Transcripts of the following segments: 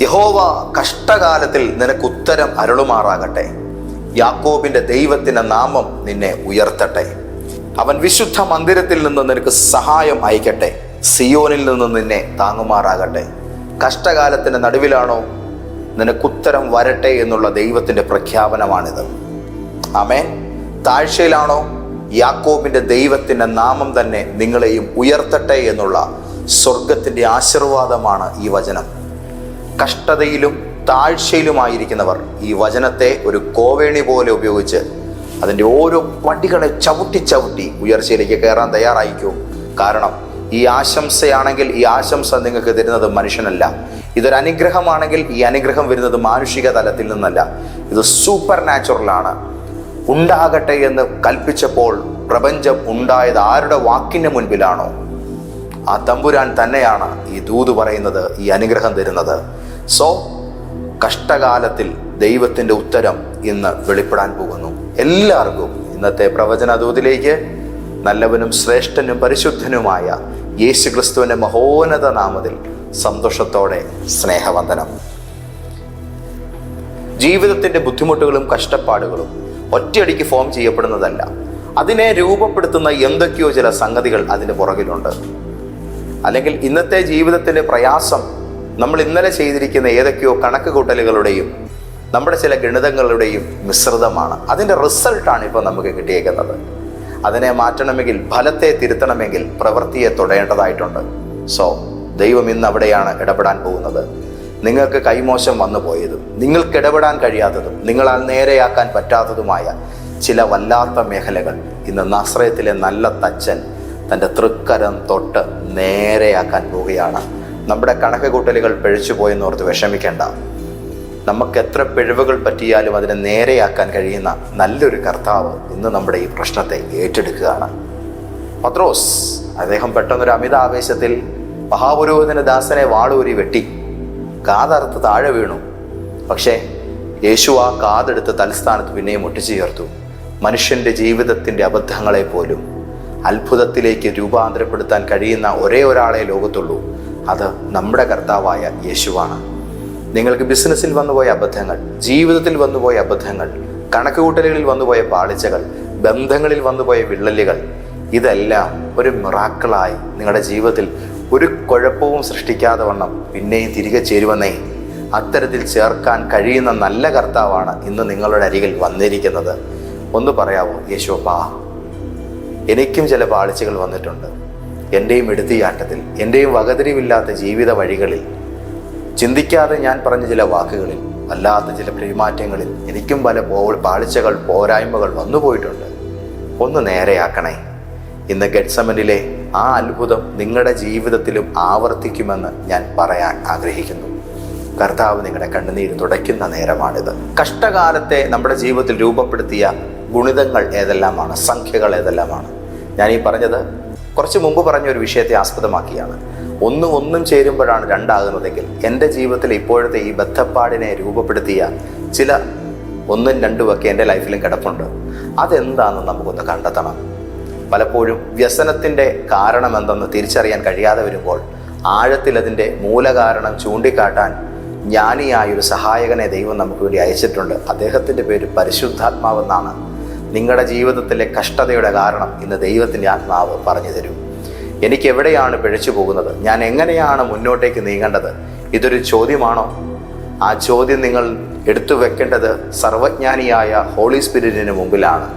യഹോവ കഷ്ടകാലത്തിൽ നിനക്ക് ഉത്തരം അരുളുമാറാകട്ടെ. യാക്കോബിന്റെ ദൈവത്തിന്റെ നാമം നിന്നെ ഉയർത്തട്ടെ. അവൻ വിശുദ്ധ മന്ദിരത്തിൽ നിന്ന് നിനക്ക് സഹായം അയക്കട്ടെ. സിയോനിൽ നിന്ന് നിന്നെ താങ്ങുമാറാകട്ടെ. കഷ്ടകാലത്തിന്റെ നടുവിലാണോ നിനക്കുത്തരം വരട്ടെ എന്നുള്ള ദൈവത്തിന്റെ പ്രഖ്യാപനമാണിത്. ആമേൻ. താഴ്ചയിലാണോ യാക്കോബിന്റെ ദൈവത്തിന്റെ നാമം തന്നെ നിങ്ങളെയും ഉയർത്തട്ടെ എന്നുള്ള സ്വർഗത്തിന്റെ ആശീർവാദമാണ് ഈ വചനം. കഷ്ടതയിലും താഴ്ചയിലുമായിരിക്കുന്നവർ ഈ വചനത്തെ ഒരു കോവേണി പോലെ ഉപയോഗിച്ച് അതിന്റെ ഓരോ പടികളെ ചവിട്ടി ചവിട്ടി ഉയർച്ചയിലേക്ക് കയറാൻ തയ്യാറായിക്കൂ കാരണം ഈ ആശംസയാണെങ്കിൽ ഈ ആശംസ നിങ്ങൾക്ക് തരുന്നത് മനുഷ്യനല്ല. ഇതൊരു അനുഗ്രഹമാണെങ്കിൽ ഈ അനുഗ്രഹം വരുന്നത് മാനുഷിക തലത്തിൽ നിന്നല്ല. ഇത് സൂപ്പർ നാച്ചുറലാണ് ഉണ്ടാകട്ടെ എന്ന് കൽപ്പിച്ചപ്പോൾ പ്രപഞ്ചം ഉണ്ടായത് ആരുടെ വാക്കിന്റെ മുൻപിലാണോ? ആ തമ്പുരാൻ തന്നെയാണ് ഈ ദൂത് പറയുന്നത് ഈ അനുഗ്രഹം തരുന്നത്. സോ കഷ്ടകാലത്തിൽ ദൈവത്തിന്റെ ഉത്തരം ഇന്ന് വെളിപ്പെടാൻ പോകുന്നു. എല്ലാവർക്കും ഇന്നത്തെ പ്രവചന ദൂതിലേക്ക് നല്ലവനും ശ്രേഷ്ഠനും പരിശുദ്ധനുമായ യേശു ക്രിസ്തുവിന്റെ മഹോന്നത നാമത്തിൽ സന്തോഷത്തോടെ സ്നേഹവന്ദനം. ജീവിതത്തിന്റെ ബുദ്ധിമുട്ടുകളും കഷ്ടപ്പാടുകളും ഒറ്റയടിക്ക് ഫോം ചെയ്യപ്പെടുന്നതല്ല. അതിനെ രൂപപ്പെടുത്തുന്ന എന്തൊക്കെയോ ചില സംഗതികൾ അതിന് പുറകിലുണ്ട്. അല്ലെങ്കിൽ ഇന്നത്തെ ജീവിതത്തിന്റെ പ്രയാസം നമ്മൾ ഇന്നലെ ചെയ്തിരിക്കുന്ന ഏതൊക്കെയോ കണക്ക് കൂട്ടലുകളുടെയും നമ്മുടെ ചില ഗണിതങ്ങളുടെയും മിശ്രിതമാണ്. അതിന്റെ റിസൾട്ടാണ് ഇപ്പോൾ നമുക്ക് കിട്ടിയേക്കുന്നത്. അതിനെ മാറ്റണമെങ്കിൽ ഫലത്തെ തിരുത്തണമെങ്കിൽ പ്രവൃത്തിയെ തൊടേണ്ടതായിട്ടുണ്ട്. സോ ദൈവം ഇന്ന് അവിടെയാണ് ഇടപെടാൻ പോകുന്നത്. നിങ്ങൾക്ക് കൈമോശം വന്നു പോയതും നിങ്ങൾക്ക് ഇടപെടാൻ കഴിയാത്തതും നിങ്ങളാൽ നേരെയാക്കാൻ പറ്റാത്തതുമായ ചില വല്ലാത്ത മേഖലകൾ ഇന്ന് നസ്രയത്തിലെ നല്ല തച്ചൻ തന്റെ തൃക്കരം തൊട്ട് നേരെയാക്കാൻ പോവുകയാണ്. നമ്മുടെ കണക്ക് കൂട്ടലുകൾ പിഴച്ചു പോയെന്നോർത്ത് വിഷമിക്കേണ്ട. നമുക്ക് എത്ര പിഴവുകൾ പറ്റിയാലും അതിനെ നേരെയാക്കാൻ കഴിയുന്ന നല്ലൊരു കർത്താവ് ഇന്ന് നമ്മുടെ ഈ പ്രശ്നത്തെ ഏറ്റെടുക്കുകയാണ്. പത്രോസ് അദ്ദേഹം പെട്ടെന്നൊരു അമിത ആവേശത്തിൽ മഹാപുരോഹിതന്റെ ദാസനെ വാളൂരി വെട്ടി. കാതറുത്ത് താഴെ വീണു. പക്ഷേ യേശു ആ കാതെടുത്ത് തലസ്ഥാനത്ത് പിന്നെയും ഒട്ടിച്ചു ചേർത്തു. മനുഷ്യന്റെ ജീവിതത്തിന്റെ അബദ്ധങ്ങളെ പോലും അത്ഭുതത്തിലേക്ക് രൂപാന്തരപ്പെടുത്താൻ കഴിയുന്ന ഒരേ ഒരാളെ ലോകത്തുള്ളൂ. അത് നമ്മുടെ കർത്താവായ യേശുവാണ്. നിങ്ങൾക്ക് ബിസിനസ്സിൽ വന്നുപോയ അബദ്ധങ്ങൾ ജീവിതത്തിൽ വന്നുപോയ അബദ്ധങ്ങൾ കണക്കുകൂട്ടലുകളിൽ വന്നുപോയ പാളിച്ചകൾ ബന്ധങ്ങളിൽ വന്നുപോയ വിള്ളലുകൾ ഇതെല്ലാം ഒരു മിറാക്കിളായി നിങ്ങളുടെ ജീവിതത്തിൽ ഒരു കുഴപ്പവും സൃഷ്ടിക്കാതെ വണ്ണം പിന്നെയും തിരികെ ചേരുവന്നേ അത്തരത്തിൽ ചേർക്കാൻ കഴിയുന്ന നല്ല കർത്താവാണ് ഇന്ന് നിങ്ങളുടെ അരികിൽ വന്നിരിക്കുന്നത്. ഒന്ന് പറയാവോ യേശോപ്പാ എനിക്കും ചില പാളിച്ചകൾ വന്നിട്ടുണ്ട്. എന്റെയും എടുത്തിയാട്ടത്തിൽ എന്റെയും വകതിരിവില്ലാത്ത ജീവിത വഴികളിൽ. ചിന്തിക്കാതെ ഞാൻ പറഞ്ഞ ചില വാക്കുകളിൽ അല്ലാത്ത ചില പെരുമാറ്റങ്ങളിൽ എനിക്കും പല പോ പാളിച്ചകൾ പോരായ്മകൾ വന്നുപോയിട്ടുണ്ട് ഒന്ന് നേരെയാക്കണേ. ഇന്ന് ഗഡ്സമനിലെ ആ അത്ഭുതം നിങ്ങളുടെ ജീവിതത്തിലും ആവർത്തിക്കുമെന്ന് ഞാൻ പറയാൻ ആഗ്രഹിക്കുന്നു. കർത്താവ് നിങ്ങളുടെ കണ്ണുനീര് തുടയ്ക്കുന്ന നേരമാണിത്. കഷ്ടകാലത്തെ നമ്മുടെ ജീവിതത്തിൽ രൂപപ്പെടുത്തിയ ഗുണിതങ്ങൾ ഏതെല്ലാമാണ്? സംഖ്യകൾ ഏതെല്ലാമാണ്? ഞാൻ ഈ പറഞ്ഞത് കുറച്ച് മുമ്പ് പറഞ്ഞ ഒരു വിഷയത്തെ ആസ്പദമാക്കിയാണ്. ഒന്ന് ഒന്നും ചേരുമ്പോഴാണ് രണ്ടാകുന്നതെങ്കിൽ എന്റെ ജീവിതത്തിൽ ഇപ്പോഴത്തെ ഈ ബദ്ധപ്പാടിനെ രൂപപ്പെടുത്തിയ ചില ഒന്നും രണ്ടും ഒക്കെ എന്റെ ലൈഫിലും കിടപ്പുണ്ട്. അതെന്താണെന്ന് നമുക്കൊന്ന് കണ്ടെത്തണം. പലപ്പോഴും വ്യസനത്തിന്റെ കാരണം എന്തെന്ന് തിരിച്ചറിയാൻ കഴിയാതെ വരുമ്പോൾ ആഴത്തിൽ അതിന്റെ മൂലകാരണം ചൂണ്ടിക്കാട്ടാൻ ജ്ഞാനിയായൊരു സഹായകനെ ദൈവം നമുക്ക് വേണ്ടി അയച്ചിട്ടുണ്ട്. അദ്ദേഹത്തിന്റെ പേര് പരിശുദ്ധാത്മാവെന്നാണ് നിങ്ങളുടെ ജീവിതത്തിലെ കഷ്ടതയുടെ കാരണം ഇന്ന് ദൈവത്തിന്റെ ആത്മാവ് പറഞ്ഞു തരും. എനിക്ക് എവിടെയാണ് പിഴച്ചു പോകുന്നത്? ഞാൻ എങ്ങനെയാണ് മുന്നോട്ടേക്ക് നീങ്ങേണ്ടത്? ഇതൊരു ചോദ്യമാണോ? ആ ചോദ്യം നിങ്ങൾ എടുത്തു വെക്കേണ്ടത് സർവജ്ഞാനിയായ ഹോളി സ്പിരിറ്റിന് മുമ്പിലാണ്.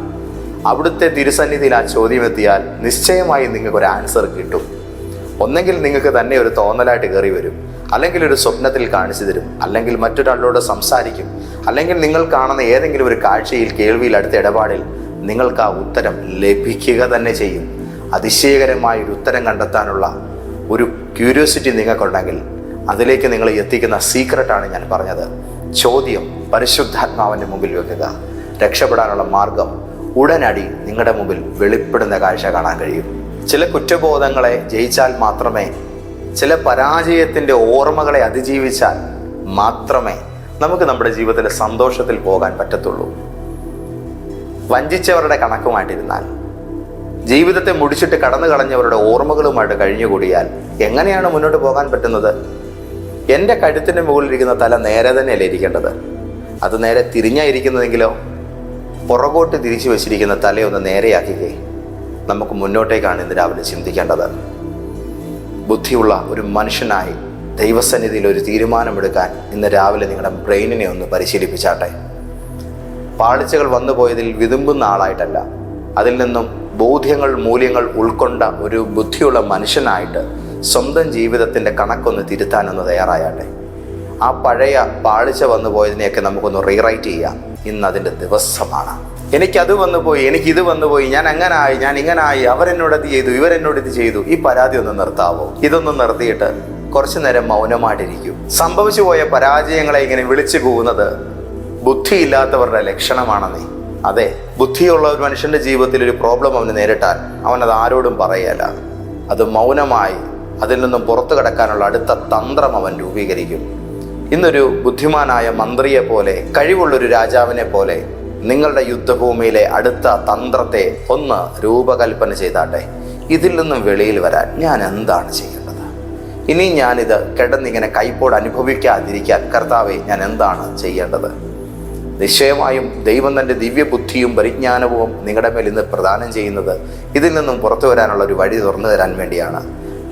അവിടുത്തെ തിരുസന്നിധിയിൽ ആ ചോദ്യം എത്തിയാൽ നിശ്ചയമായി നിങ്ങൾക്ക് ഒരു ആൻസർ കിട്ടും. ഒന്നെങ്കിൽ നിങ്ങൾക്ക് തന്നെ ഒരു തോന്നലായിട്ട് കയറി വരും. അല്ലെങ്കിൽ ഒരു സ്വപ്നത്തിൽ കാണിച്ചു തരും അല്ലെങ്കിൽ മറ്റൊരാളോട് സംസാരിക്കും അല്ലെങ്കിൽ നിങ്ങൾ കാണുന്ന ഏതെങ്കിലും ഒരു കാഴ്ചയിൽ കേൾവിയിൽ അടുത്ത ഇടപാടിൽ നിങ്ങൾക്ക് ആ ഉത്തരം ലഭിക്കുക തന്നെ ചെയ്യും. അതിശയകരമായ ഒരു ഉത്തരം കണ്ടെത്താനുള്ള ഒരു ക്യൂരിയോസിറ്റി നിങ്ങൾക്കുണ്ടെങ്കിൽ അതിലേക്ക് നിങ്ങൾ എത്തിക്കുന്ന സീക്രട്ടാണ് ഞാൻ പറഞ്ഞത്. ചോദ്യം പരിശുദ്ധാത്മാവിന്റെ മുമ്പിൽ വെക്കുക. രക്ഷപ്പെടാനുള്ള മാർഗം ഉടനടി നിങ്ങളുടെ മുമ്പിൽ വെളിപ്പെടുന്ന കാഴ്ച കാണാൻ കഴിയും. ചില കുറ്റബോധങ്ങളെ ജയിച്ചാൽ മാത്രമേ ചില പരാജയത്തിന്റെ ഓർമ്മകളെ അതിജീവിച്ചാൽ മാത്രമേ നമുക്ക് നമ്മുടെ ജീവിതത്തിലെ സന്തോഷത്തിൽ പോകാൻ പറ്റത്തുള്ളൂ. വഞ്ചിച്ചവരുടെ കണക്കുമായിട്ടിരുന്നാൽ ജീവിതത്തെ മുടിച്ചിട്ട് കടന്നു കളഞ്ഞവരുടെ ഓർമ്മകളുമായിട്ട് കഴിഞ്ഞുകൂടിയാൽ എങ്ങനെയാണ് മുന്നോട്ട് പോകാൻ പറ്റുന്നത്? എന്റെ കഴുത്തിന്റെ മുകളിലിരിക്കുന്ന തല നേരെ തന്നെയല്ലേ ഇരിക്കേണ്ടത്? അത് നേരെ തിരിഞ്ഞായിരിക്കുന്നതെങ്കിലോ പുറകോട്ട് തിരിച്ചു വച്ചിരിക്കുന്ന തലയൊന്ന് നേരെയാക്കിക്കേ. നമുക്ക് മുന്നോട്ടേക്കാണ് ഇന്ന് രാവിലെ ചിന്തിക്കേണ്ടത്. ബുദ്ധിയുള്ള ഒരു മനുഷ്യനായി ദൈവസന്നിധിയിൽ ഒരു തീരുമാനമെടുക്കാൻ ഇന്ന് രാവിലെ നിങ്ങളുടെ ബ്രെയിനിനെ ഒന്ന് പരിശീലിപ്പിച്ചാട്ടെ. പാളിച്ചകൾ വന്നു പോയതിൽ വിതുമ്പുന്ന ആളായിട്ടല്ല. അതിൽ നിന്നും ബോധ്യങ്ങൾ മൂല്യങ്ങൾ ഉൾക്കൊണ്ട ഒരു ബുദ്ധിയുള്ള മനുഷ്യനായിട്ട് സ്വന്തം ജീവിതത്തിന്റെ കണക്കൊന്ന് തിരുത്താനൊന്ന് തയ്യാറായാട്ടെ. ആ പഴയ പാളിച്ച വന്നു പോയതിനെയൊക്കെ നമുക്കൊന്ന് റീറൈറ്റ് ചെയ്യാം. ഇന്ന് അതിന്റെ ദിവസമാണ്. എനിക്കത് വന്നു പോയി എനിക്കിത് വന്നു പോയി ഞാൻ അങ്ങനായി ഞാൻ ഇങ്ങനായി അവരെന്നോട് ഇത് ചെയ്തു ഇവരെന്നോട് ഇത് ചെയ്തു? ഈ പരാതി ഒന്ന് നിർത്താവോ? ഇതൊന്ന് നിർത്തിയിട്ട് കുറച്ചു നേരം മൗനമായിട്ടിരിക്കും. സംഭവിച്ചു പോയ പരാജയങ്ങളെ ഇങ്ങനെ വിളിച്ചു പോകുന്നത് ബുദ്ധിയില്ലാത്തവരുടെ ലക്ഷണമാണെന്നേ അതെ ബുദ്ധിയുള്ള ഒരു മനുഷ്യന്റെ ജീവിതത്തിൽ ഒരു പ്രോബ്ലം അവന് നേരിട്ടാൽ അവൻ അത് ആരോടും പറയല. അത് മൗനമായി അതിൽ നിന്നും പുറത്തു കടക്കാനുള്ള അടുത്ത തന്ത്രം അവൻ രൂപീകരിക്കും. ഇന്നൊരു ബുദ്ധിമാനായ മന്ത്രിയെ പോലെ കഴിവുള്ളൊരു രാജാവിനെ പോലെ നിങ്ങളുടെ യുദ്ധഭൂമിയിലെ അടുത്ത തന്ത്രത്തെ ഒന്ന് രൂപകൽപ്പന ചെയ്താട്ടെ. ഇതിൽ നിന്നും വെളിയിൽ വരാൻ ഞാൻ എന്താണ് ചെയ്യേണ്ടത്? ഇനി ഞാനിത് കിടന്നിങ്ങനെ കൈപ്പോട് അനുഭവിക്കാതിരിക്കാൻ കർത്താവെ ഞാൻ എന്താണ് ചെയ്യേണ്ടത്? നിശ്ചയമായും ദൈവം തന്റെ ദിവ്യബുദ്ധിയും പരിജ്ഞാനവും നിങ്ങളുടെ മേൽ ഇന്ന് പ്രദാനം ചെയ്യുന്നത് ഇതിൽ നിന്നും പുറത്തു വരാനുള്ള ഒരു വഴി തുറന്നു തരാൻ വേണ്ടിയാണ്.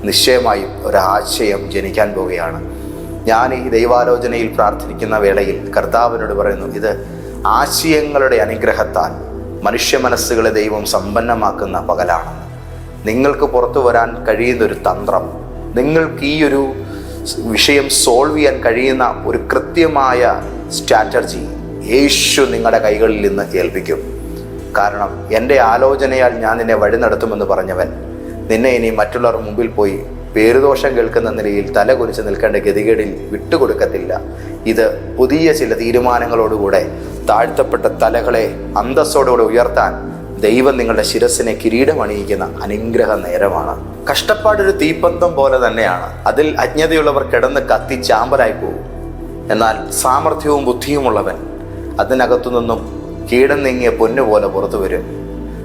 നിശ്ചയമായും ഒരാശയം ജനിക്കാൻ പോവുകയാണ്. ഞാൻ ഈ ദൈവാലോചനയിൽ പ്രാർത്ഥിക്കുന്ന വേളയിൽ കർത്താവിനോട് പറയുന്നു ഇത് ആശയങ്ങളുടെ അനുഗ്രഹത്താൽ മനുഷ്യ മനസ്സുകളെ ദൈവം സമ്പന്നമാക്കുന്ന പകലാണെന്ന് നിങ്ങൾക്ക് പുറത്തു വരാൻ കഴിയുന്ന ഒരു തന്ത്രം നിങ്ങൾക്ക് ഈ ഒരു വിഷയം സോൾവ് ചെയ്യാൻ കഴിയുന്ന ഒരു കൃത്യമായ സ്ട്രാറ്റജി യേശു നിങ്ങളുടെ കൈകളിൽ നിന്ന് ഏൽപ്പിക്കും. കാരണം എന്റെ ആലോചനയാൽ ഞാൻ നിന്നെ വഴി നടത്തുമെന്ന് പറഞ്ഞവൻ നിന്നെ ഇനി മറ്റുള്ളവർ മുമ്പിൽ പോയി പേരുദോഷം കേൾക്കുന്ന നിലയിൽ തല കുരിച്ച് നിൽക്കേണ്ട ഗതികേടിൽ വിട്ടുകൊടുക്കത്തില്ല. ഇത് പുതിയ ചില തീരുമാനങ്ങളോടുകൂടെ താഴ്ത്തപ്പെട്ട തലകളെ അന്തസ്സോടുകൂടെ ഉയർത്താൻ ദൈവം നിങ്ങളുടെ ശിരസിനെ കിരീടമണിയിക്കുന്ന അനുഗ്രഹ നേരമാണ്. കഷ്ടപ്പാടൊരു തീപ്പന്തം പോലെ തന്നെയാണ്. അതിൽ അജ്ഞതയുള്ളവർ കിടന്ന് കത്തി ചാമ്പലായി പോകും. എന്നാൽ സാമർഥ്യവും ബുദ്ധിയുമുള്ളവൻ അതിനകത്തു നിന്നും കീടം നീങ്ങിയ പൊന്നുപോലെ പുറത്തു വരും.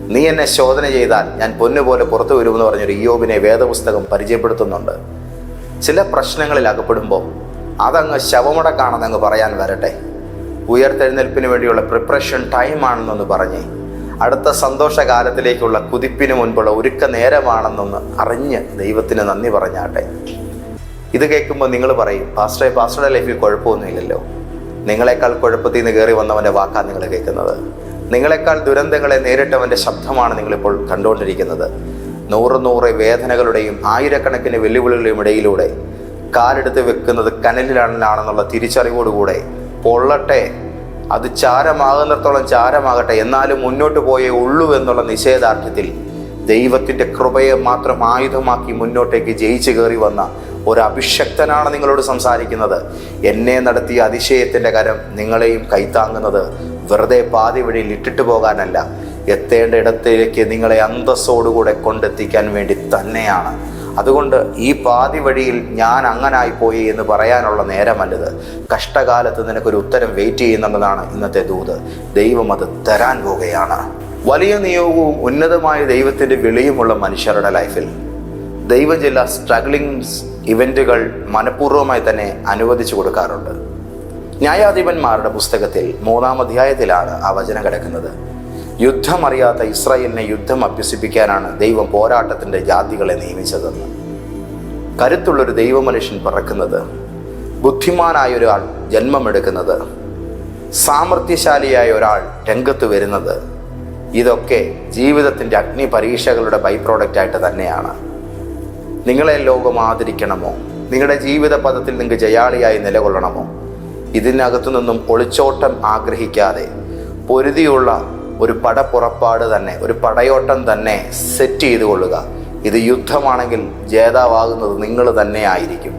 നീ എന്നെ ശോധന ചെയ്താൽ ഞാൻ പൊന്നു പോലെ പുറത്തു വരുമെന്ന് പറഞ്ഞൊരു ഇയോബിനെ വേദപുസ്തകം പരിചയപ്പെടുത്തുന്നുണ്ട്. ചില പ്രശ്നങ്ങളിൽ അകപ്പെടുമ്പോൾ അതങ്ങ് ശവമടക്കാണെന്നങ്ങ് പറയാൻ വരട്ടെ. ഉയർത്തെഴുന്നേൽപ്പിന് വേണ്ടിയുള്ള പ്രിപ്പറേഷൻ ടൈമാണെന്നൊന്ന് പറഞ്ഞ് അടുത്ത സന്തോഷകാലത്തിലേക്കുള്ള കുതിപ്പിന് മുൻപുള്ള ഒരുക്ക നേരമാണെന്നൊന്ന് അറിഞ്ഞ് ദൈവത്തിന് നന്ദി പറഞ്ഞാട്ടെ. ഇത് കേൾക്കുമ്പോൾ നിങ്ങൾ പറയും പാസ്റ്ററെ പാസ്റ്ററുടെ ലൈഫിൽ കുഴപ്പമൊന്നുമില്ലല്ലോ. നിങ്ങളെക്കാൾ കുഴപ്പത്തിൽ നിന്ന് കയറി വന്നവന്റെ വാക്കാണ് നിങ്ങൾ കേൾക്കുന്നത്. നിങ്ങളെക്കാൾ ദുരന്തങ്ങളെ നേരിട്ടവന്റെ ശബ്ദമാണ് നിങ്ങളിപ്പോൾ കണ്ടുകൊണ്ടിരിക്കുന്നത്. നൂറ് നൂറ് വേദനകളുടെയും ആയിരക്കണക്കിന് വെല്ലുവിളികളുടെയും ഇടയിലൂടെ കാലെടുത്ത് വെക്കുന്നത് കനലിലാണെന്നുള്ള തിരിച്ചറിവോടുകൂടെ പൊള്ളട്ടെ അത് ചാരമാകുന്നിടത്തോളം ചാരമാകട്ടെ. എന്നാലും മുന്നോട്ട് പോയേ ഉള്ളൂ എന്നുള്ള നിഷേധാർത്ഥത്തിൽ ദൈവത്തിന്റെ കൃപയെ മാത്രം ആയുധമാക്കി മുന്നോട്ടേക്ക് ജയിച്ചു കയറി വന്ന ഒരു അഭിഷക്തനാണ് നിങ്ങളോട് സംസാരിക്കുന്നത്. എന്നെ നടത്തിയ അതിശയത്തിന്റെ കരം നിങ്ങളെയും കൈത്താങ്ങുന്നത് വെറുതെ പാതി വഴിയിൽ ഇട്ടിട്ട് പോകാനല്ല. എത്തേണ്ട ഇടത്തേക്ക് നിങ്ങളെ അന്തസ്സോടുകൂടെ കൊണ്ടെത്തിക്കാൻ വേണ്ടി തന്നെയാണ്. അതുകൊണ്ട് ഈ പാതി വഴിയിൽ ഞാൻ അങ്ങനായി പോയി എന്ന് പറയാനുള്ള നേരമല്ലത്. കഷ്ടകാലത്ത് നിനക്കൊരു ഉത്തരം വെയിറ്റ് ചെയ്യുന്നുള്ളതാണ് ഇന്നത്തെ ദൂത്. ദൈവം അത് തരാൻ പോവുകയാണ്. വലിയ നിയോഗവും ഉന്നതമായ ദൈവത്തിന്റെ വിളിയുമുള്ള മനുഷ്യരുടെ ലൈഫിൽ. ദൈവം ചില സ്ട്രഗ്ലിങ്സ് ഇവന്റുകൾ മനഃപൂർവമായി തന്നെ അനുവദിച്ചു കൊടുക്കാറുണ്ട്. ന്യായാധിപന്മാരുടെ പുസ്തകത്തിൽ മൂന്നാം അധ്യായത്തിലാണ് ആ വചനം കിടക്കുന്നത്. യുദ്ധമറിയാത്ത ഇസ്രായേലിനെ യുദ്ധം അഭ്യസിപ്പിക്കാനാണ് ദൈവം പോരാട്ടത്തിന്റെ ജാതികളെ നിയമിച്ചതെന്ന്. കരുത്തുള്ളൊരു ദൈവമനുഷ്യൻ പറക്കുന്നത് ബുദ്ധിമാനായ ഒരാൾ ജന്മമെടുക്കുന്നത് സാമർഥ്യശാലിയായ ഒരാൾ രംഗത്ത് വരുന്നത് ഇതൊക്കെ ജീവിതത്തിന്റെ അഗ്നി പരീക്ഷകളുടെ ബൈ പ്രോഡക്റ്റായിട്ട് തന്നെയാണ്. നിങ്ങളെ ലോകം ആദരിക്കണമോ? നിങ്ങളുടെ ജീവിത പദത്തിൽ നിങ്ങൾക്ക് ജയാളിയായി നിലകൊള്ളണമോ? ഇതിനകത്തു നിന്നും ഒളിച്ചോട്ടം ആഗ്രഹിക്കാതെ പൊരുതിയുള്ള ഒരു പടപ്പുറപ്പാട് തന്നെ ഒരു പടയോട്ടം തന്നെ സെറ്റ് ചെയ്തു കൊള്ളുക ഇത് യുദ്ധമാണെങ്കിൽ ജേതാവാകുന്നത് നിങ്ങൾ തന്നെ ആയിരിക്കും.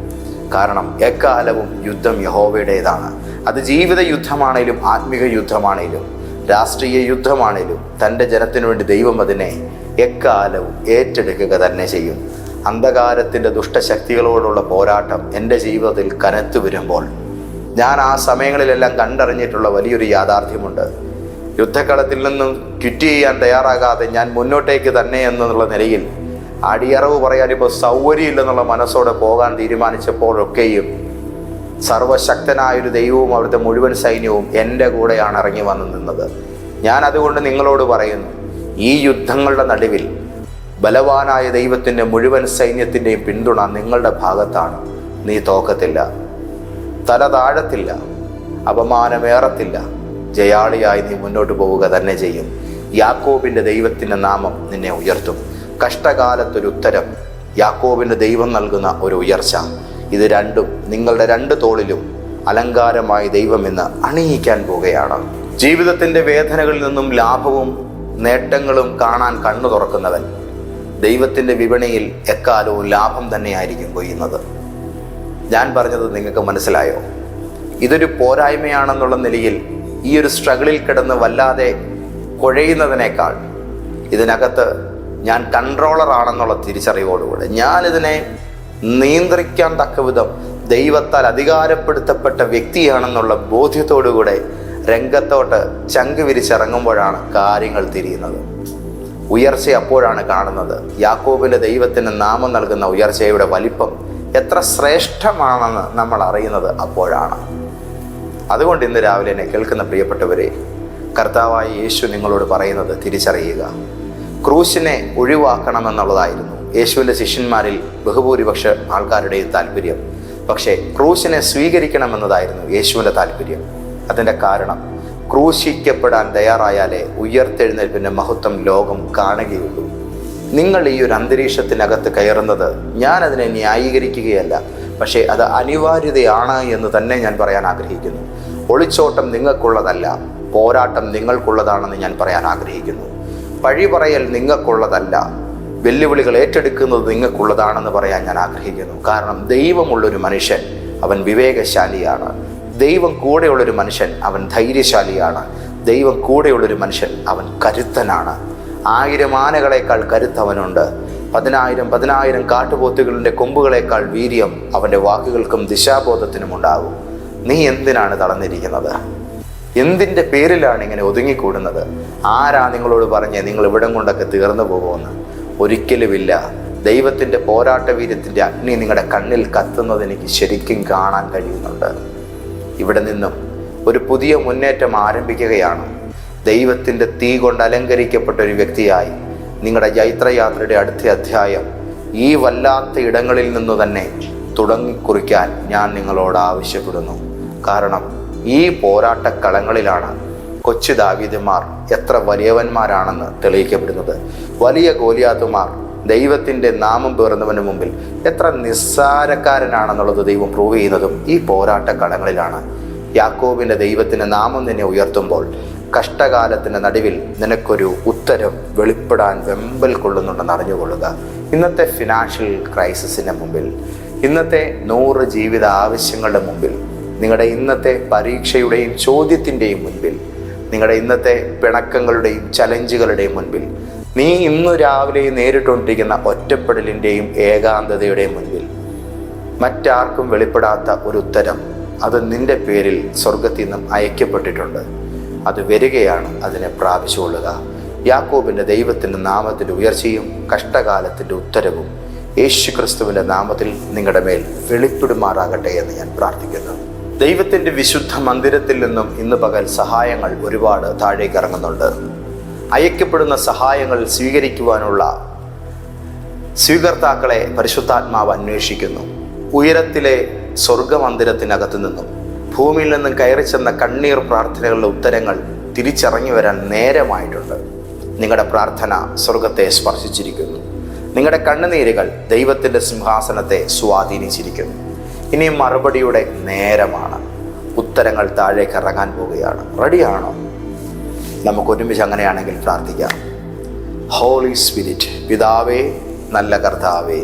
കാരണം എക്കാലവും യുദ്ധം യഹോവയുടേതാണ്. അത് ജീവിത യുദ്ധമാണേലും ആത്മിക യുദ്ധമാണേലും രാഷ്ട്രീയ യുദ്ധമാണേലും തന്റെ ജനത്തിനു വേണ്ടി ദൈവം അതിനെ എക്കാലവും ഏറ്റെടുക്കുക തന്നെ ചെയ്യും. അന്ധകാരത്തിന്റെ ദുഷ്ടശക്തികളോടുള്ള പോരാട്ടം എന്റെ ജീവിതത്തിൽ കനത്തു വരുമ്പോൾ ഞാൻ ആ സമയങ്ങളിലെല്ലാം കണ്ടറിഞ്ഞിട്ടുള്ള വലിയൊരു യാഥാർത്ഥ്യമുണ്ട്. യുദ്ധക്കളത്തിൽ നിന്നും ക്വിറ്റ് ചെയ്യാൻ തയ്യാറാകാതെ ഞാൻ മുന്നോട്ടേക്ക് തന്നെ എന്നുള്ള നിലയിൽ അടിയറവ് പറയാൻ ഇപ്പോൾ സൗകര്യമില്ലെന്നുള്ള മനസ്സോടെ പോകാൻ തീരുമാനിച്ചപ്പോഴൊക്കെയും സർവശക്തനായൊരു ദൈവവും അവിടുത്തെ മുഴുവൻ സൈന്യവും എന്റെ കൂടെയാണ് ഇറങ്ങി വന്നു നിന്നത്. ഞാൻ അതുകൊണ്ട് നിങ്ങളോട് പറയുന്നു ഈ യുദ്ധങ്ങളുടെ നടുവിൽ ബലവാനായ ദൈവത്തിന്റെ മുഴുവൻ സൈന്യത്തിന്റെയും പിന്തുണ നിങ്ങളുടെ ഭാഗത്താണ്. നീ തോക്കത്തില്ല തല താഴത്തില്ല അപമാനമേറത്തില്ല. ജയാളിയായി നീ മുന്നോട്ട് പോവുക തന്നെ ചെയ്യും. യാക്കോബിന്റെ ദൈവത്തിന്റെ നാമം നിന്നെ ഉയർത്തും. കഷ്ടകാലത്തൊരു ഉത്തരം യാക്കോബിന്റെ ദൈവം നൽകുന്ന ഒരു ഉയർച്ച. ഇത് രണ്ടും നിങ്ങളുടെ രണ്ട് തോളിലും അലങ്കാരമായി ദൈവം ഇന്ന് അണിയിക്കാൻ പോവുകയാണ്. ജീവിതത്തിന്റെ വേദനകളിൽ നിന്നും ലാഭവും നേട്ടങ്ങളും കാണാൻ കണ്ണു തുറക്കുന്നവൻ ദൈവത്തിന്റെ വിപണിയിൽ എക്കാലവും ലാഭം തന്നെയായിരിക്കും കൊയ്യുന്നത്. ഞാൻ പറഞ്ഞത് നിങ്ങൾക്ക് മനസ്സിലായോ? ഇതൊരു പോരായ്മയാണെന്നുള്ള നിലയിൽ ഈ ഒരു സ്ട്രഗിളിൽ കിടന്ന് വല്ലാതെ കുഴയുന്നതിനേക്കാൾ ഇതിനകത്ത് ഞാൻ കൺട്രോളർ ആണെന്നുള്ള തിരിച്ചറിവോടുകൂടെ. ഞാനിതിനെ നിയന്ത്രിക്കാൻ തക്കവിധം ദൈവത്താൽ അധികാരപ്പെടുത്തപ്പെട്ട വ്യക്തിയാണെന്നുള്ള ബോധ്യത്തോടുകൂടെ രംഗത്തോട്ട് ചങ്ക് വിരിച്ചിറങ്ങുമ്പോഴാണ് കാര്യങ്ങൾ തിരിയുന്നത്. ഉയർച്ച അപ്പോഴാണ് കാണുന്നത്. യാക്കോബിന്റെ ദൈവത്തിന് നാമം നൽകുന്ന ഉയർച്ചയുടെ വലിപ്പം എത്ര ശ്രേഷ്ഠമാണെന്ന് നമ്മൾ അറിയുന്നത് അപ്പോഴാണ്. അതുകൊണ്ട് ഇന്ന് രാവിലെ എന്നെ കേൾക്കുന്ന പ്രിയപ്പെട്ടവരെ കർത്താവായ യേശു നിങ്ങളോട് പറയുന്നത് തിരിച്ചറിയുക. ക്രൂശിനെ ഒഴിവാക്കണമെന്നുള്ളതായിരുന്നു യേശുവിന്റെ ശിഷ്യന്മാരിൽ ബഹുഭൂരിപക്ഷ ആൾക്കാരുടെയും താല്പര്യം. പക്ഷേ ക്രൂശിനെ സ്വീകരിക്കണമെന്നതായിരുന്നു യേശുവിന്റെ താല്പര്യം. അതിന്റെ കാരണം ക്രൂശിക്കപ്പെടാൻ തയ്യാറായാലേ ഉയർത്തെഴുന്നേൽപ്പിന്റെ മഹത്വം ലോകം കാണുകയുള്ളൂ. നിങ്ങൾ ഈ ഒരു അന്തരീക്ഷത്തിനകത്ത് കയറുന്നത് ഞാനതിനെ ന്യായീകരിക്കുകയല്ല പക്ഷേ അത് അനിവാര്യതയാണ് എന്ന് തന്നെ ഞാൻ പറയാൻ ആഗ്രഹിക്കുന്നു. ഒളിച്ചോട്ടം നിങ്ങൾക്കുള്ളതല്ല പോരാട്ടം നിങ്ങൾക്കുള്ളതാണെന്ന് ഞാൻ പറയാൻ ആഗ്രഹിക്കുന്നു. പഴി പറയൽ നിങ്ങൾക്കുള്ളതല്ല വെല്ലുവിളികൾ ഏറ്റെടുക്കുന്നത് നിങ്ങൾക്കുള്ളതാണെന്ന് പറയാൻ ഞാൻ ആഗ്രഹിക്കുന്നു. കാരണം ദൈവമുള്ളൊരു മനുഷ്യൻ അവൻ വിവേകശാലിയാണ്. ദൈവം കൂടെയുള്ളൊരു മനുഷ്യൻ അവൻ ധൈര്യശാലിയാണ്. ദൈവം കൂടെയുള്ളൊരു മനുഷ്യൻ അവൻ കരുത്തനാണ്. ആയിരം ആനകളെക്കാൾ കരുത്തവനുണ്ട്. പതിനായിരം പതിനായിരം കാട്ടുപോത്തുകളുടെ കൊമ്പുകളേക്കാൾ വീര്യം അവന്റെ വാക്കുകൾക്കും ദിശാബോധത്തിനും ഉണ്ടാകും. നീ എന്തിനാണ് തളർന്നിരിക്കുന്നത്? എന്തിന്റെ പേരിലാണ് ഇങ്ങനെ ഒതുങ്ങിക്കൂടുന്നത്? ആരാ നിങ്ങളോട് പറഞ്ഞ് നിങ്ങൾ ഇവിടം കൊണ്ടൊക്കെ തീർന്നു പോകുമെന്ന്? ഒരിക്കലുമില്ല. ദൈവത്തിന്റെ പോരാട്ട വീര്യത്തിന്റെ അഗ്നി നിങ്ങളുടെ കണ്ണിൽ കത്തുന്നത് എനിക്ക് ശരിക്കും കാണാൻ കഴിയുന്നുണ്ട്. ഇവിടെ നിന്നും ഒരു പുതിയ മുന്നേറ്റം ആരംഭിക്കുകയാണ്. ദൈവത്തിന്റെ തീ കൊണ്ട് അലങ്കരിക്കപ്പെട്ട ഒരു വ്യക്തിയായി നിങ്ങളുടെ ജൈത്രയാത്രയുടെ അടുത്ത അധ്യായം ഈ വല്ലാത്ത ഇടങ്ങളിൽ നിന്ന് തന്നെ തുടങ്ങിക്കുറിക്കാൻ ഞാൻ നിങ്ങളോട് ആവശ്യപ്പെടുന്നു. കാരണം ഈ പോരാട്ടക്കളങ്ങളിലാണ് കൊച്ചു ദാവീദ്മാർ എത്ര വലിയവന്മാരാണെന്ന് തെളിയിക്കപ്പെടുന്നത്. വലിയ ഗോലിയാത്തുമാർ ദൈവത്തിന്റെ നാമം പേർന്നവന് മുമ്പിൽ എത്ര നിസ്സാരക്കാരനാണെന്നുള്ളത് ദൈവം പ്രൂവ് ചെയ്യുന്നതും ഈ പോരാട്ടക്കളങ്ങളിലാണ്. യാക്കോബിന്റെ ദൈവത്തിന്റെ നാമം തന്നെ ഉയർത്തുമ്പോൾ കഷ്ടകാലത്തിന്റെ നടുവിൽ നിനക്കൊരു ഉത്തരം വെളിപ്പെടാൻ വെമ്പൽ കൊള്ളുന്നുണ്ടെന്ന് അറിഞ്ഞുകൊള്ളുക. ഇന്നത്തെ ഫിനാൻഷ്യൽ ക്രൈസിസിന്റെ മുമ്പിൽ ഇന്നത്തെ നൂറ് ജീവിത ആവശ്യങ്ങളുടെ മുമ്പിൽ നിങ്ങളുടെ ഇന്നത്തെ പരീക്ഷയുടെയും ചോദ്യത്തിന്റെയും മുൻപിൽ നിങ്ങളുടെ ഇന്നത്തെ പിണക്കങ്ങളുടെയും ചലഞ്ചുകളുടെയും മുൻപിൽ നീ ഇന്ന് രാവിലെ നേരിട്ടുകൊണ്ടിരിക്കുന്ന ഒറ്റപ്പെടലിന്റെയും ഏകാന്തതയുടെയും മുൻപിൽ മറ്റാർക്കും വെളിപ്പെടാത്ത ഒരു ഉത്തരം അത് നിന്റെ പേരിൽ സ്വർഗത്തിൽ നിന്നും അയക്കപ്പെട്ടിട്ടുണ്ട്. അത് വരികയാണ് അതിനെ പ്രാപിച്ചുകൊള്ളുക. യാക്കോബിന്റെ ദൈവത്തിന്റെ നാമത്തിന്റെ ഉയർച്ചയും കഷ്ടകാലത്തിന്റെ ഉത്തരവും യേശു ക്രിസ്തുവിന്റെ നാമത്തിൽ നിങ്ങളുടെ മേൽ വെളിപ്പെടുമാറാകട്ടെ എന്ന് ഞാൻ പ്രാർത്ഥിക്കുന്നു. ദൈവത്തിന്റെ വിശുദ്ധ മന്ദിരത്തിൽ നിന്നും ഇന്ന് പകൽ സഹായങ്ങൾ ഒരുപാട് താഴേക്ക് ഇറങ്ങുന്നുണ്ട്. അയക്കപ്പെടുന്ന സഹായങ്ങൾ സ്വീകരിക്കുവാനുള്ള സ്വീകർത്താക്കളെ പരിശുദ്ധാത്മാവ് അന്വേഷിക്കുന്നു. ഉയരത്തിലെ സ്വർഗമന്ദിരത്തിനകത്ത് നിന്നും ഭൂമിയിൽ നിന്നും കയറി ചെന്ന കണ്ണീർ പ്രാർത്ഥനകളുടെ ഉത്തരങ്ങൾ തിരിച്ചറിഞ്ഞു വരാൻ നേരമായിട്ടുണ്ട്. നിങ്ങളുടെ പ്രാർത്ഥന സ്വർഗത്തെ സ്പർശിച്ചിരിക്കുന്നു. നിങ്ങളുടെ കണ്ണുനീരുകൾ ദൈവത്തിന്റെ സിംഹാസനത്തെ സ്വാധീനിച്ചിരിക്കുന്നു. ഇനി മറുപടിയുടെ നേരമാണ്. ഉത്തരങ്ങൾ താഴേക്ക് ഇറങ്ങാൻ പോവുകയാണ്. റെഡിയാണോ നമുക്ക് ഒരുമിച്ച് അങ്ങനെയാണെങ്കിൽ പ്രാർത്ഥിക്കാം. ഹോളി സ്പിരിറ്റ് പിതാവേ നല്ല കർത്താവേ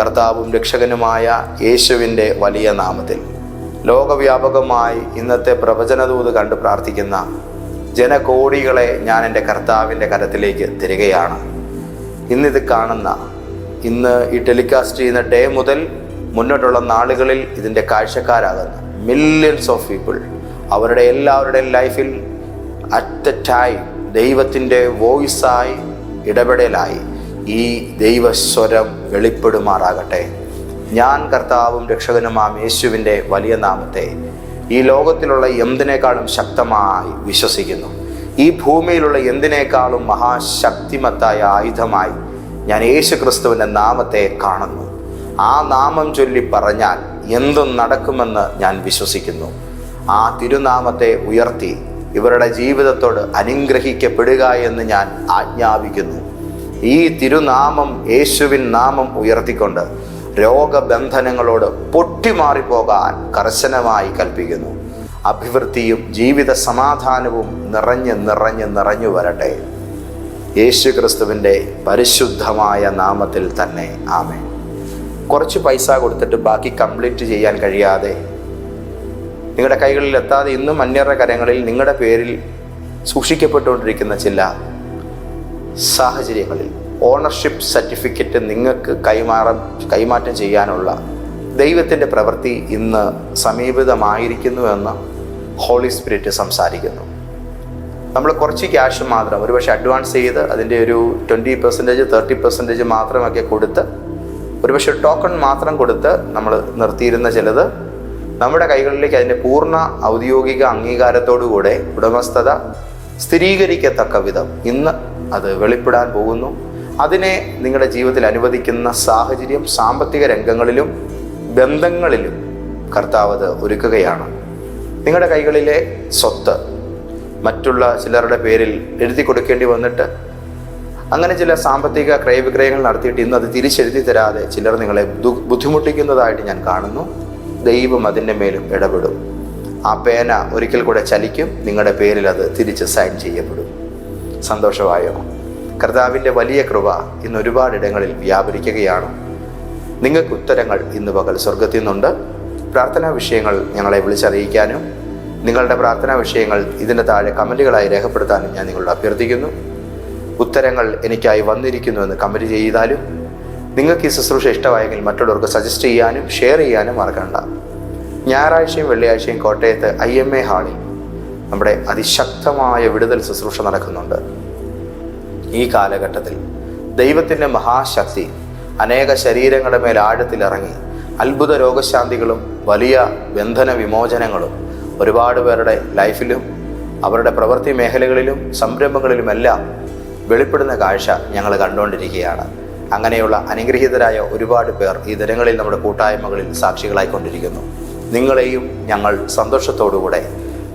കർത്താവും രക്ഷകനുമായ യേശുവിന്റെ വലിയ നാമത്തിൽ ലോകവ്യാപകമായി ഇന്നത്തെ പ്രവചനദൂത് കണ്ട് പ്രാർത്ഥിക്കുന്ന ജനകോടികളെ ഞാൻ എന്റെ കർത്താവിന്റെ കരത്തിലേക്ക് തരികയാണ്. ഇന്നിത് കാണുന്ന ഇന്ന് ഈ ടെലികാസ്റ്റ് ചെയ്യുന്ന ഡേ മുതൽ മുന്നോട്ടുള്ള നാളുകളിൽ ഇതിന്റെ കാഴ്ചക്കാരാകുന്ന മില്യൺസ് ഓഫ് പീപ്പിൾ അവരുടെ എല്ലാവരുടെയും ലൈഫിൽ അറ്റ് എ ടൈം ദൈവത്തിന്റെ വോയിസായി ഇടപെടലായി ഈ ദൈവസ്വരം വെളിപ്പെടുമാറാകട്ടെ. ഞാൻ കർത്താവും രക്ഷകനുമാം യേശുവിന്റെ വലിയ നാമത്തെ. ഈ ലോകത്തിലുള്ള എന്തിനേക്കാളും ശക്തമായി വിശ്വസിക്കുന്നു. ഈ ഭൂമിയിലുള്ള എന്തിനേക്കാളും മഹാശക്തിമത്തായ ആയുധമായി ഞാൻ യേശു ക്രിസ്തുവിന്റെ നാമത്തെ കാണുന്നു. ആ നാമം ചൊല്ലി പറഞ്ഞാൽ എന്തും നടക്കുമെന്ന് ഞാൻ വിശ്വസിക്കുന്നു. ആ തിരുനാമത്തെ ഉയർത്തി ഇവരുടെ ജീവിതത്തോട് അനുഗ്രഹിക്കപ്പെടുക എന്ന് ഞാൻ ആജ്ഞാപിക്കുന്നു. ഈ തിരുനാമം യേശുവിൻ നാമം ഉയർത്തിക്കൊണ്ട് രോഗബന്ധനങ്ങളോട് പൊട്ടിമാറിപ്പോകാൻ കർശനമായി കൽപ്പിക്കുന്നു. അഭിവൃദ്ധിയും ജീവിത സമാധാനവും നിറഞ്ഞ് നിറഞ്ഞ് നിറഞ്ഞു വരട്ടെ. യേശു ക്രിസ്തുവിന്റെ പരിശുദ്ധമായ നാമത്തിൽ തന്നെ ആമേ കുറച്ച് പൈസ കൊടുത്തിട്ട് ബാക്കി കംപ്ലീറ്റ് ചെയ്യാൻ കഴിയാതെ നിങ്ങളുടെ കൈകളിൽ എത്താതെ ഇന്നും അന്യരുടെ കരങ്ങളിൽ നിങ്ങളുടെ പേരിൽ സൂക്ഷിക്കപ്പെട്ടുകൊണ്ടിരിക്കുന്ന ചില സാഹചര്യങ്ങളിൽ ഓണർഷിപ്പ് സർട്ടിഫിക്കറ്റ് നിങ്ങൾക്ക് കൈമാറം കൈമാറ്റം ചെയ്യാനുള്ള ദൈവത്തിന്റെ പ്രവൃത്തി ഇന്ന് സമീപിതമായിരിക്കുന്നുവെന്ന് ഹോളി സ്പിരിറ്റ് സംസാരിക്കുന്നു. നമ്മൾ കുറച്ച് ക്യാഷ് മാത്രം ഒരുപക്ഷെ അഡ്വാൻസ് ചെയ്ത് അതിന്റെ ഒരു ട്വന്റി പെർസെന്റേജ് തേർട്ടി പെർസെന്റേജ് മാത്രമൊക്കെ കൊടുത്ത് ഒരുപക്ഷെ ടോക്കൺ മാത്രം കൊടുത്ത് നമ്മൾ നിർത്തിയിരുന്ന ചിലത് നമ്മുടെ കൈകളിലേക്ക് അതിന്റെ പൂർണ ഔദ്യോഗിക അംഗീകാരത്തോടുകൂടെ ഉടമസ്ഥത സ്ഥിരീകരിക്കത്തക്ക വിധം ഇന്ന് അത് വെളിപ്പെടാൻ പോകുന്നു. അതിനെ നിങ്ങളുടെ ജീവിതത്തിൽ അനുവദിക്കുന്ന സാഹചര്യം സാമ്പത്തിക രംഗങ്ങളിലും ബന്ധങ്ങളിലും കർത്താവ് ഒരുക്കുകയാണ്. നിങ്ങളുടെ കൈകളിലെ സ്വത്ത് മറ്റുള്ള ചിലരുടെ പേരിൽ എഴുതി കൊടുക്കേണ്ടി വന്നിട്ട് അങ്ങനെ ചില സാമ്പത്തിക ക്രയവിക്രയങ്ങൾ നടത്തിയിട്ട് ഇന്ന് അത് തിരിച്ചെഴുതി തരാതെ ചിലർ നിങ്ങളെ ബുദ്ധിമുട്ടിക്കുന്നതായിട്ട് ഞാൻ കാണുന്നു. ദൈവം അതിന്റെ മേലും ഇടപെടും. ആ പേന ഒരിക്കൽ കൂടെ ചലിക്കും നിങ്ങളുടെ പേരിൽ അത് തിരിച്ച് സൈൻ ചെയ്യപ്പെടും. സന്തോഷമായോ കർത്താവിന്റെ വലിയ കൃപ ഇന്ന് ഒരുപാടിടങ്ങളിൽ വ്യാപരിക്കുകയാണ്. നിങ്ങൾക്ക് ഉത്തരങ്ങൾ ഇന്ന് പകൽ സ്വർഗത്തിൽ നിന്നുണ്ട്. പ്രാർത്ഥനാ വിഷയങ്ങൾ ഞങ്ങളെ വിളിച്ചറിയിക്കാനും നിങ്ങളുടെ പ്രാർത്ഥനാ വിഷയങ്ങൾ ഇതിന്റെ താഴെ കമന്റുകളായി രേഖപ്പെടുത്താനും ഞാൻ നിങ്ങളോട് അഭ്യർത്ഥിക്കുന്നു. ഉത്തരങ്ങൾ എനിക്കായി വന്നിരിക്കുന്നു എന്ന് കമന്റ് ചെയ്താലും നിങ്ങൾക്ക് ഈ ശുശ്രൂഷ ഇഷ്ടമായെങ്കിൽ മറ്റുള്ളവർക്ക് സജസ്റ്റ് ചെയ്യാനും ഷെയർ ചെയ്യാനും മറക്കണ്ട. ഞായറാഴ്ചയും വെള്ളിയാഴ്ചയും കോട്ടയത്ത് ഐ എം എ ഹാളിൽ നമ്മുടെ അതിശക്തമായ വിടുതൽ ശുശ്രൂഷ നടക്കുന്നുണ്ട്. ഈ കാലഘട്ടത്തിൽ ദൈവത്തിന്റെ മഹാശക്തി അനേക ശരീരങ്ങളുടെ മേൽ ആഴത്തിലിറങ്ങി അത്ഭുത രോഗശാന്തികളും വലിയ ബന്ധന വിമോചനങ്ങളും ഒരുപാട് പേരുടെ ലൈഫിലും അവരുടെ പ്രവൃത്തി മേഖലകളിലും സംരംഭങ്ങളിലുമെല്ലാം വെളിപ്പെടുന്ന കാഴ്ച ഞങ്ങൾ കണ്ടുകൊണ്ടിരിക്കുകയാണ്. അങ്ങനെയുള്ള അനുഗ്രഹീതരായ ഒരുപാട് പേർ ഈ ദിനങ്ങളിൽ നമ്മുടെ കൂട്ടായ്മകളിൽ സാക്ഷികളായിക്കൊണ്ടിരിക്കുന്നു. നിങ്ങളെയും ഞങ്ങൾ സന്തോഷത്തോടുകൂടെ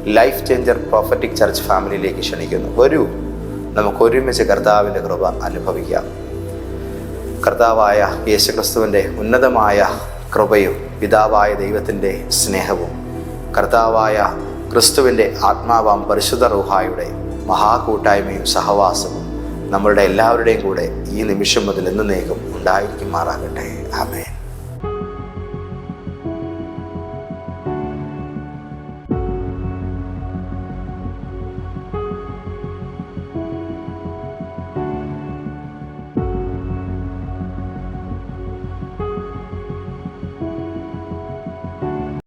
ലൈഫ് ചേഞ്ചർ പ്രോഫറ്റിക് ചർച്ച് ഫാമിലിയിലേക്ക് ക്ഷണിക്കുന്നു. വരൂ. നമുക്ക് ഒരുമിച്ച് കർത്താവിന്റെ കൃപ അനുഭവിക്കാം. കർത്താവായ യേശുക്രിസ്തുവിന്റെ ഉന്നതമായ കൃപയും പിതാവായ ദൈവത്തിന്റെ സ്നേഹവും കർത്താവായ ക്രിസ്തുവിന്റെ ആത്മാവാം പരിശുദ്ധ റൂഹായുടെ മഹാകൂട്ടായ്മയും സഹവാസവും നമ്മളുടെ എല്ലാവരുടെയും കൂടെ ഈ നിമിഷം മുതൽ എന്നേക്കും ഉണ്ടായിരിക്കുമാറാകട്ടെ ആമേ